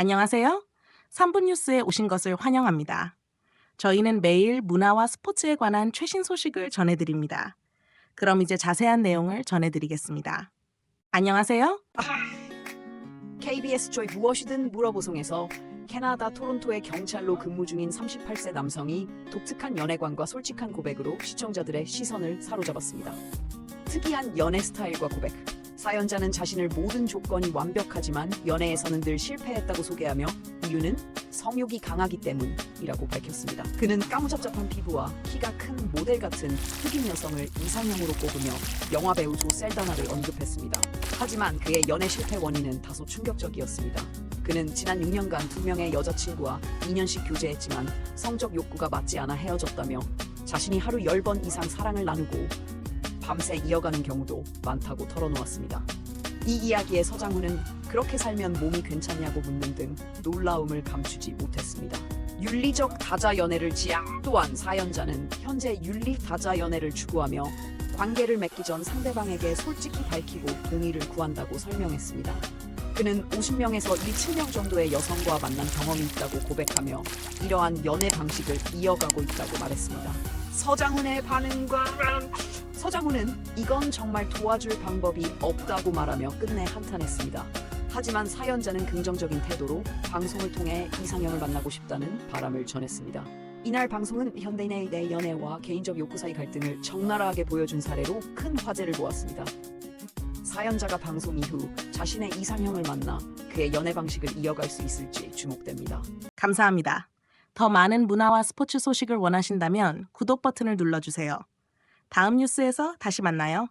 안녕하세요. 3분 뉴스에 오신 것을 환영합니다. 저희는 매일 문화와 스포츠에 관한 최신 소식을 전해드립니다. 그럼 이제 자세한 내용을 전해드리겠습니다. 안녕하세요. KBS 조이 무엇이든 물어보송에서 캐나다 토론토의 경찰로 근무 중인 38세 남성이 독특한 연애관과 솔직한 고백으로 시청자들의 시선을 사로잡았습니다. 특이한 연애 스타일과 고백. 사연자는 자신을 모든 조건이 완벽하지만 연애에서는 늘 실패했다고 소개하며 이유는 성욕이 강하기 때문이라고 밝혔습니다. 그는 까무잡잡한 피부와 키가 큰 모델 같은 흑인 여성을 이상형으로 꼽으며 영화 배우 조 셀다나를 언급했습니다. 하지만 그의 연애 실패 원인은 다소 충격적이었습니다. 그는 지난 6년간 두 명의 여자친구와 2년씩 교제했지만 성적 욕구가 맞지 않아 헤어졌다며 자신이 하루 10번 이상 사랑을 나누고 밤새 이어가는 경우도 많다고 털어놓았습니다. 이 이야기에 서장훈은 그렇게 살면 몸이 괜찮냐고 묻는 등 놀라움을 감추지 못했습니다. 윤리적 다자 연애를 지향 또한 사연자는 현재 윤리 다자 연애를 추구하며 관계를 맺기 전 상대방에게 솔직히 밝히고 동의를 구한다고 설명했습니다. 그는 50명에서 17명 정도의 여성과 만난 경험이 있다고 고백하며 이러한 연애 방식을 이어가고 있다고 말했습니다. 서장훈의 반응과 서장훈은 이건 정말 도와줄 방법이 없다고 말하며 끝내 한탄했습니다. 하지만 사연자는 긍정적인 태도로 방송을 통해 이상형을 만나고 싶다는 바람을 전했습니다. 이날 방송은 현대인의 내 연애와 개인적 욕구 사이 갈등을 적나라하게 보여준 사례로 큰 화제를 모았습니다. 사연자가 방송 이후 자신의 이상형을 만나 그의 연애 방식을 이어갈 수 있을지 주목됩니다. 감사합니다. 더 많은 문화와 스포츠 소식을 원하신다면 구독 버튼을 눌러주세요. 다음 뉴스에서 다시 만나요.